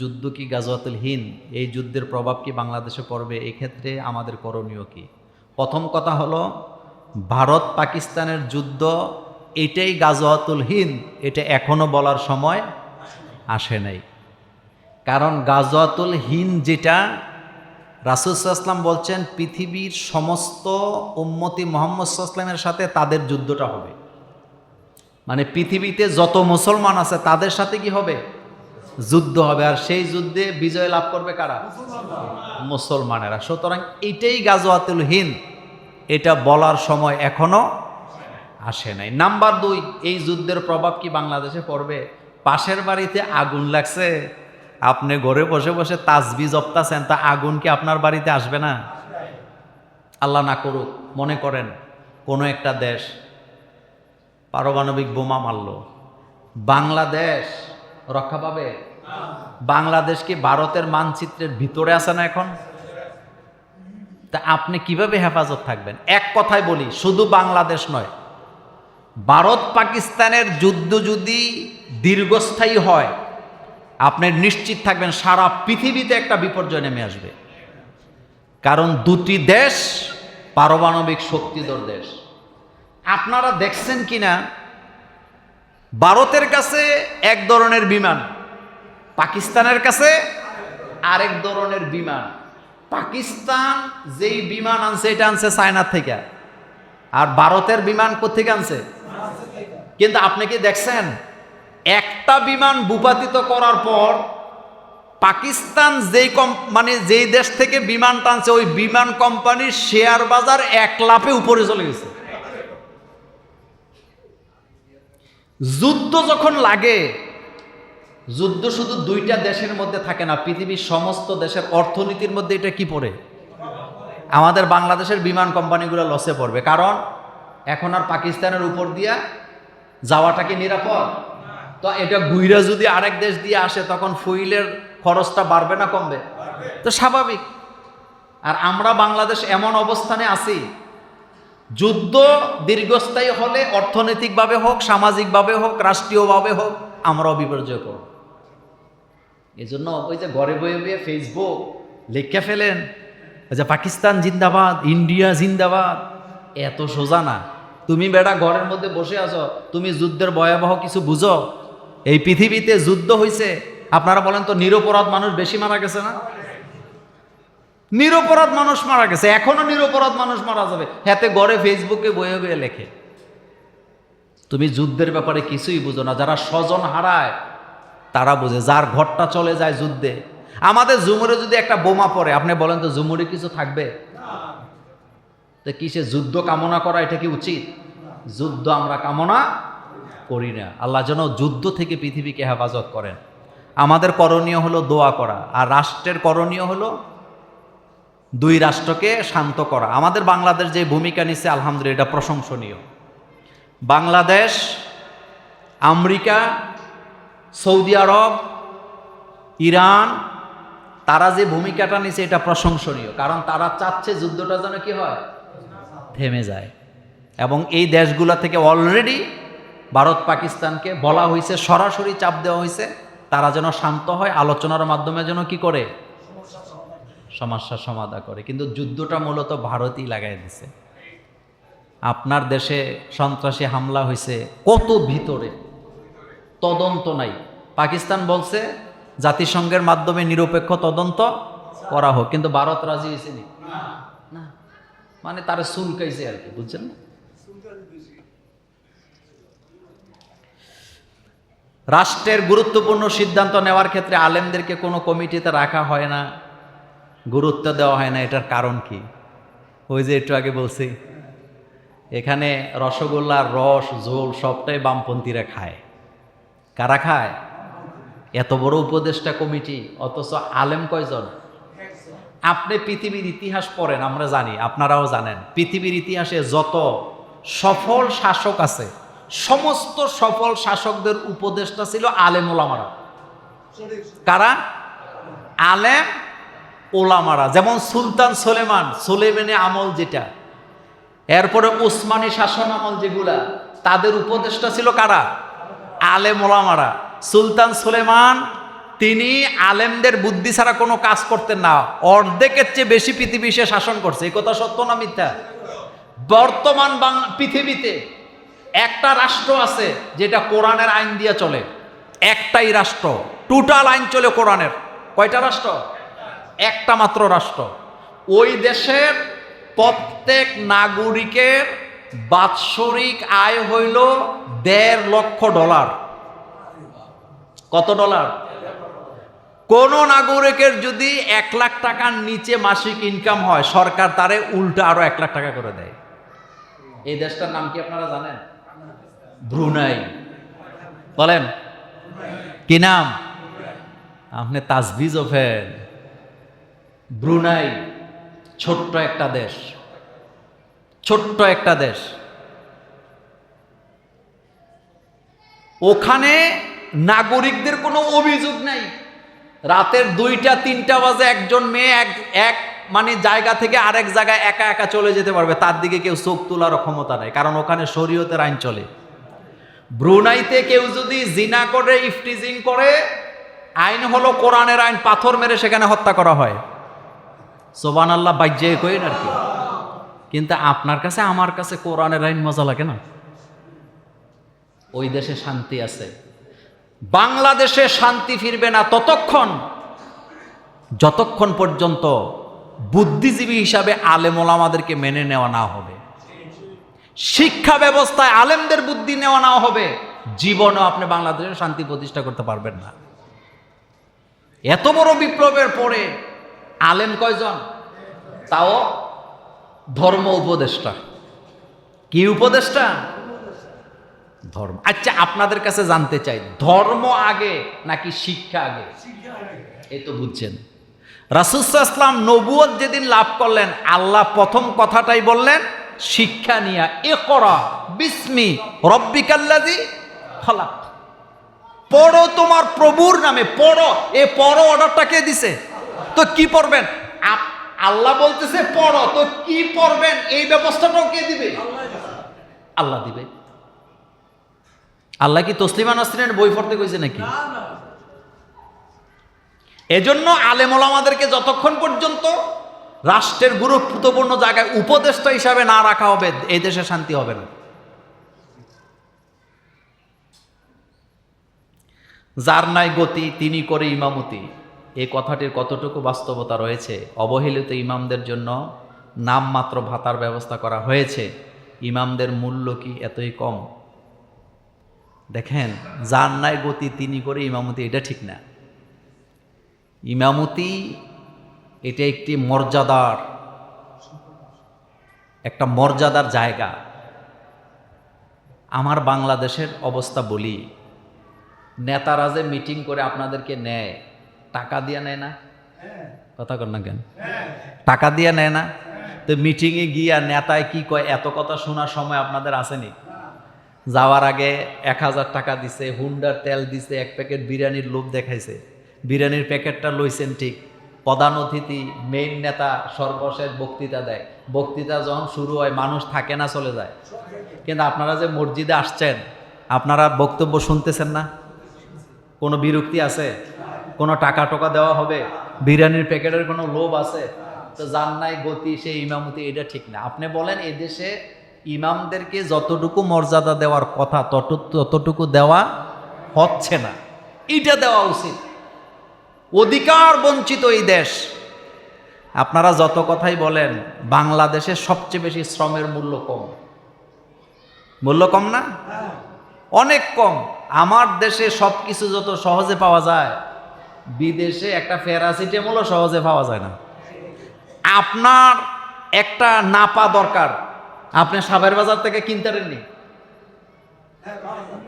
যুদ্ধ কি গাজওয়াতুল হিন্দ? এই যুদ্ধের প্রভাব কি বাংলাদেশে পড়বে? এই ক্ষেত্রে আমাদের করণীয় কি? প্রথম কথা হলো, ভারত পাকিস্তানের যুদ্ধ এটাই গাজওয়াতুল হিন্দ, এটা এখনও বলার সময় আসে নাই। কারণ গাজওয়াতুল হিন্দ যেটা রাসুলসাল্লাম বলছেন, পৃথিবীর সমস্ত উম্মতি মোহাম্মদ সাল্লামের সাথে তাদের যুদ্ধটা হবে। মানে পৃথিবীতে যত মুসলমান আছে তাদের সাথে কি হবে? যুদ্ধ হবে, আর সেই যুদ্ধে বিজয় লাভ করবে কারা? মুসলমানেরা। সুতরাং এটাই গাজওয়াতুল হিন্দ। এটা বলার সময় এখনও আসে নাই। নাম্বার দুই, এই যুদ্ধের প্রভাব কি বাংলাদেশে পড়বে? পাশের বাড়িতে আগুন লাগছে, আপনি ঘরে বসে বসে তাজবি জপতাছেন, তা আগুন কি আপনার বাড়িতে আসবে না? আল্লাহ না করুক, মনে করেন, কোনো একটা দেশ পারমাণবিক বোমা মারল। বাংলাদেশ রক্ষা পাবে? বাংলাদেশ কি ভারতের মানচিত্রের ভিতরে আছে না এখন? তা আপনি কীভাবে হেফাজত থাকবেন? এক কথায় বলি, শুধু বাংলাদেশ নয়, ভারত পাকিস্তানের যুদ্ধ যদি দীর্ঘস্থায়ী হয়, আপনি নিশ্চিত থাকবেন সারা পৃথিবীতে একটা বিপর্যয় নেমে আসবে। কারণ দুটি দেশ পারমাণবিক শক্তিধর দেশ। আপনারা দেখছেন কিনা ভারতের কাছে এক ধরনের বিমান, পাকিস্তানের কাছে আরেক ধরনের বিমান। পাকিস্তান যেই বিমান আনছে, এটা আনছে চায়নার থেকে। আর ভারতের বিমান কোথেকে আনছে? কিন্তু আপনি কি দেখছেন? একটা বিমান ভূপাতিত করার পর পাকিস্তান যেই কম মানে যেই দেশ থেকে বিমান টানছে, ওই বিমান কোম্পানির শেয়ার বাজার এক লাফে উপরে চলে গেছে। যুদ্ধ যখন লাগে, যুদ্ধ শুধু দুইটা দেশের মধ্যে থাকে না, পৃথিবীর সমস্ত দেশের অর্থনীতির মধ্যে এটা কি পড়ে? আমাদের বাংলাদেশের বিমান কোম্পানিগুলো লসে পড়বে। কারণ এখন আর পাকিস্তানের উপর দিয়া যাওয়াটা কি নিরাপদ? তো এটা গুইরা যদি আরেক দেশ দিয়ে আসে, তখন ফুইলের খরচটা বাড়বে না কমবে? তো স্বাভাবিক। আর আমরা বাংলাদেশ এমন অবস্থানে আছি যুদ্ধ দীর্ঘস্থায়ী হলে অর্থনৈতিকভাবে হোক, সামাজিকভাবে হোক, রাষ্ট্রীয়ভাবে হোক, আমরাও বিপর্যয় করব এই জন্য ওই যে ঘরে বয়ে বয়ে ফেসবুক লিখে ফেলেন যে পাকিস্তান জিন্দাবাদ, ইন্ডিয়া জিন্দাবাদ, এত সোজা না। তুমি বেড়া ঘরের মধ্যে বসে আছো, তুমি যুদ্ধের ভয়াবহ কিছু বুঝো? এই পৃথিবীতে যুদ্ধ হয়েছে আপনারা বলেন তো নিরপরাধ মানুষ বেশি মারা গেছে না? নিরপরাধ মানুষ মারা গেছে, এখনও নিরপরাধ মানুষ মারা যাবে। হাতে গড়ে ফেসবুকে বয়ে বয়ে লেখে। তুমি যুদ্ধের ব্যাপারে কিছুই বুঝো না, যারা স্বজন হারায়, তারা বোঝে, যার ঘরটা চলে যায় যুদ্ধে। আমাদের জুমুরে যদি একটা বোমা পড়ে, আপনি বলেন তো জুমুরে কিছু থাকবে? তো কিসে যুদ্ধ কামনা করা, এটা কি উচিত? যুদ্ধ আমরা কামনা করি না। আল্লাহ যেন যুদ্ধ থেকে পৃথিবীকে হেফাজত করেন। আমাদের করণীয় হলো দোয়া করা, আর রাষ্ট্রের করণীয় হলো দুই রাষ্ট্রকে শান্ত করা। আমাদের বাংলাদেশ যে ভূমিকা নিচ্ছে আলহামদুলিল্লাহ, এটা প্রশংসনীয়। Bangladesh, America, Saudi Arab, Iran, তারা যে ভূমিকাটা নিচ্ছে এটা প্রশংসনীয়। কারণ তারা চাচ্ছে যুদ্ধটা যেন কি হয়? থেমে যায়। এবং এই দেশগুলো থেকে অলরেডি ভারত পাকিস্তানকে বলা হয়েছে সরাসরি চাপ দেওয়া হয়েছে তারা যেন শান্ত হয়, আলোচনার মাধ্যমে যেন কি করে? সমস্যার সমাধা করে। কিন্তু যুদ্ধটা মূলত ভারতই লাগাই দিছে। আপনার দেশে সন্ত্রাসী হামলা হয়েছে কত ভিতরে? তদন্ত নাই। পাকিস্তান বলছে জাতিসংঘের মাধ্যমে নিরপেক্ষ তদন্ত করা হোক, কিন্তু ভারত রাজি হয়েছে নি? না। মানে তারা চুলকাইছে আর কি, বুঝছেন না? রাষ্ট্রের গুরুত্বপূর্ণ সিদ্ধান্ত নেওয়ার ক্ষেত্রে আলেমদেরকে কোনো কমিটিতে রাখা হয় না। গুরুত্ব দেওয়া হয় না, এটার কারণ কি? ওই যে একটু আগে বলছি, এখানে রসগোল্লার রস, ঝোল সবটাই বামপন্থীরা খায়। কারা খায়? এত বড় উপদেষ্টা কমিটি, অথচ আলেম কয়জন? আপনি পৃথিবীর ইতিহাস পড়েন, আমরা জানি, আপনারাও জানেন, পৃথিবীর ইতিহাসে যত সফল শাসক আছে, সমস্ত সফল শাসকদের উপদেষ্টা ছিল আলেম ওলামারা কারা? আলেম ওলামারা যেমন সুলতান সোলেমান সোলেমানে আমল যেটা। এরপরে উসমানী শাসন আমল যেগুলা, তাদের উপদেষ্টা ছিল কারা? আলেম ওলামারা সুলতান সুলেমান, তিনি আলেমদের বুদ্ধি ছাড়া কোনো কাজ করতেন না। অর্ধেকের চেয়ে বেশি পৃথিবী সে শাসন করছে। এই কথা সত্য না মিথ্যা? বর্তমান পৃথিবীতে একটা রাষ্ট্র আছে যেটা কোরআনের আইন দিয়ে চলে। একটাই রাষ্ট্র। টোটাল আইন চলে কোরআনের। কয়টা রাষ্ট্র? একটা মাত্র রাষ্ট্র। ওই দেশের প্রত্যেক নাগরিকের বাৎসরিক আয় হইল দেড় লক্ষ ডলার। কত ডলার? কোন নাগরিকের যদি এক লাখ টাকার নিচে মাসিক ইনকাম হয়, সরকার তারে উল্টা আরও এক লাখ টাকা করে দেয়। এই দেশটার নাম কি আপনারা জানেন? ব্রুনাই। বলেন। কি নাম? আপনি তাজবিজ ওফেন ব্রুনাই, ছোট্ট একটা দেশ। ছোট্ট একটা দেশ। ওখানে নাগরিকদের কোনো অভিযোগ নাই। রাতের দুইটা, তিনটা বাজে একজন মেয়ে এক এক মানে জায়গা থেকে আরেক জায়গায় একা একা চলে যেতে পারবে। তার দিকে কেউ চোখ তোলারও ক্ষমতা নেই, কারণ ওখানে শরীয়তের আইন চলে। ব্রুনাইতে কেউ যদি জিনা করে ইফটিজিং করে, আইন হলো কোরআনের আইন, পাথর মেরে সেখানে হত্যা করা হয়। সোবান আল্লাহ বাজ্যে কইন আর কি। কিন্তু আপনার কাছে, আমার কাছে কোরআনের আইন মজা লাগে না? ওই দেশে শান্তি আছে। বাংলাদেশে শান্তি ফিরবে না ততক্ষণ। যতক্ষণ পর্যন্ত বুদ্ধিজীবী হিসাবে আলেম ওলামাদেরকে মেনে নেওয়া না হবে। শিক্ষা ব্যবস্থায় আলেমদের বুদ্ধি নেওয়া না হবে। জীবনও আপনি বাংলাদেশে শান্তি প্রতিষ্ঠা করতে পারবেন না। এত বড় বিপ্লবের পরে আলেম কয়জন? তাও ধর্ম উপদেষ্টা। কি উপদেষ্টা? ধর্ম। আচ্ছা আপনাদের কাছে জানতে চাই, ধর্ম আগে নাকি শিক্ষা আগে? এই তো বুঝছেন। রাসুসাল্লাম নবুয়ত যেদিন লাভ করলেন, আল্লাহ প্রথম কথাটাই বললেন, শিক্ষা নিয়া এ করা বিস্মি রব্বিকাল্লাজি খলাক। পড়ো তোমার প্রভুর নামে, পড়ো। এ পড়ো অর্ডারটা কে দিছে? তো কি পড়বেন? আল্লাহ বলতেছে পড়ো। তো কি পড়বেন? এই ব্যবস্থাটাও কে দিবে? আল্লাহ দিবে। আল্লাহ কি তসলিমা নাসরিনের বই পড়তে কইছে নাকি? এজন্য আলেমলামাদেরকে যতক্ষণ পর্যন্ত রাষ্ট্রের গুরুত্বপূর্ণ জায়গায় উপদেষ্টা হিসাবে না রাখা হবে এই দেশে শান্তি হবে না। যার নাই গতি তিনি করে ইমামতি। এই কথাটির কতটুকু বাস্তবতা রয়েছে? অবহেলিত ইমামদের জন্য নামমাত্র ভাতার ব্যবস্থা করা হয়েছে। ইমামদের মূল্য কি এতই কম? দেখেন, যার নাই গতি, তিনি করে ইমামতি, এটা ঠিক না। ইমামতি এটা একটি মর্যাদার, একটা মর্যাদার জায়গা। আমার বাংলাদেশের অবস্থা বলি, নেতারা যে মিটিং করে আপনাদেরকে নেয় টাকা দিয়ে নেয় না? কথা কর না কেন? টাকা দিয়ে নেয় না? তো মিটিংয়ে গিয়া নেতায় কি কয় এত কথা শোনার সময় আপনাদের আসেনি? যাওয়ার আগে এক হাজার টাকা দিছে হুন্ডার তেল দিছে এক প্যাকেট বিরিয়ানির লোভ দেখাইছে। বিরিয়ানির প্যাকেটটা লইছেন ঠিক। প্রধান অতিথি মেইন নেতা সর্বশেষ বক্তৃতা দেয়। বক্তৃতা যখন শুরু হয় মানুষ থাকে না চলে যায়। কিন্তু আপনারা যে মসজিদে আসছেন আপনারা বক্তব্য শুনতেছেন না? কোনো বিরক্তি আছে? কোনো টাকা টোকা দেওয়া হবে? বিরিয়ানির প্যাকেটের কোনো লোভ আছে? তো যার নাই গতি সেই ইমামতি, এটা ঠিক না। আপনি বলেন, এদেশে ইমামদেরকে যতটুকু মর্যাদা দেওয়ার কথা তত ততটুকু দেওয়া হচ্ছে না। এটা দেওয়া উচিত। অধিকার বঞ্চিত এই দেশ। আপনারা যত কথাই বলেন, বাংলাদেশে সবচেয়ে বেশি শ্রমের মূল্য কম। মূল্য কম না? অনেক কম। আমার দেশে সব কিছু যত সহজে পাওয়া যায় বিদেশে একটা প্যারাসিটামলও সহজে পাওয়া যায় না। আপনার একটা নাপা দরকার। আপনি সাবের বাজার থেকে কিনতে পারেননি?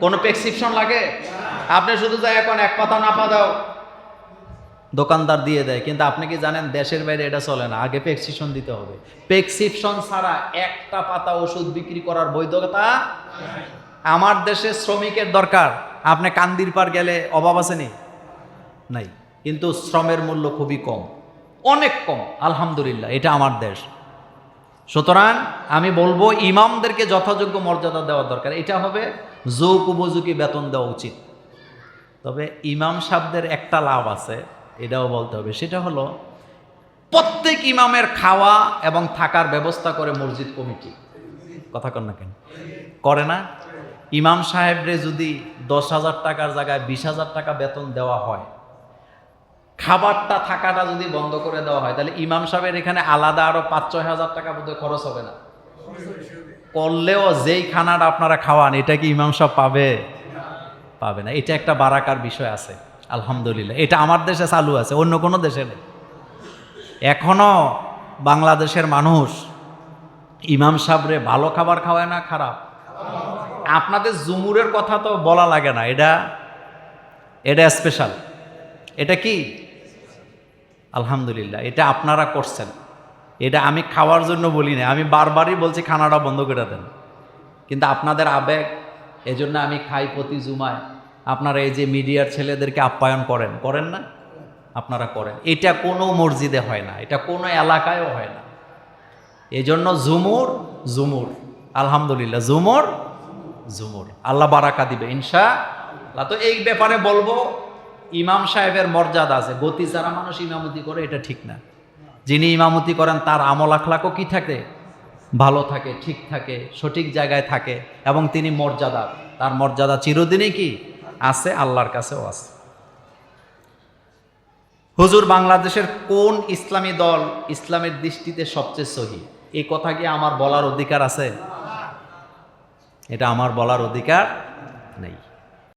কোনো প্রেসক্রিপশন লাগে? আপনি শুধু যাই এখন এক পাতা নাপা দাও। দোকানদার দিয়ে দেয়। কিন্তু আপনি কি জানেন, দেশের বাইরে এটা চলে না। আগে প্রেসক্রিপশন দিতে হবে। প্রেসক্রিপশন ছাড়া একটা পাতা ওষুধ বিক্রি করার বৈধতা আমার দেশে শ্রমিকের দরকার। আপনি কান্দির পার গেলে অভাব আসেনি নাই। কিন্তু শ্রমের মূল্য খুবই কম। অনেক কম। আলহামদুলিল্লাহ, এটা আমার দেশ। সুতরাং আমি বলব, ইমামদেরকে যথাযোগ্য মর্যাদা দেওয়া দরকার। এটা হবে যোগ উপযোগী বেতন দেওয়া উচিত। তবে ইমাম সাহেবদের একটা লাভ আছে, এটাও বলতে হবে। সেটা হলো, প্রত্যেক ইমামের খাওয়া এবং থাকার ব্যবস্থা করে মসজিদ কমিটি। কথা কন না কেন? করে না? ইমাম সাহেবরে যদি দশ হাজার টাকার জায়গায় বিশ হাজার টাকা বেতন দেওয়া হয় খাবারটা থাকাটা যদি বন্ধ করে দেওয়া হয়, তাহলে ইমাম সাহেবের এখানে আলাদা আরও পাঁচ, ছয় হাজার টাকা বোধহয় খরচ হবে না। করলেও যেই খানাটা আপনারা খাওয়ান, এটা কি ইমাম সাহেব পাবে? পাবে না। এটা একটা বারাকার বিষয় আছে, আলহামদুলিল্লাহ। এটা আমার দেশে চালু আছে, অন্য কোনো দেশে নেই। এখনও বাংলাদেশের মানুষ ইমাম সাহেবরে ভালো খাবার খাওয়ায় না খারাপ? আপনাদের জুমুরের কথা তো বলা লাগে না, এটা এটা স্পেশাল এটা কি? আলহামদুলিল্লাহ, এটা আপনারা করছেন। এটা আমি খাওয়ার জন্য বলি না আমি বারবারই বলছি খানাটা বন্ধ করে দেন। কিন্তু আপনাদের আবেগ, এজন্য আমি খাই প্রতি জুমায়। আপনারা এই যে মিডিয়ার ছেলেদেরকে আপ্যায়ন করেন করেন না? আপনারা করেন। এটা কোনো মসজিদে হয় না, এটা কোনো এলাকায়ও হয় না। এই জন্য জুমুর জুমুর। আলহামদুলিল্লাহ, জুমুর জুমুর। আল্লাহ বারাকা দিবে ইনশা তো এই ব্যাপারে বলব ইমাম সাহেবের মর্যাদা আছে। গতি যারা মানুষ ইমামতি করে, এটা ঠিক না। যিনি ইমামতি করেন, তার আমল আখলাকও কি থাকে? ভালো থাকে, ঠিক থাকে, সঠিক জায়গায় থাকে এবং তিনি মর্যাদা। তার মর্যাদা চিরদিনই কি? আছে, আল্লাহর কাছেও আছে। হুজুর, বাংলাদেশের কোন ইসলামী দল ইসলামের দৃষ্টিতে সবচেয়ে সহি? এই কথা কি আমার বলার অধিকার আছে? এটা আমার বলার অধিকার নেই।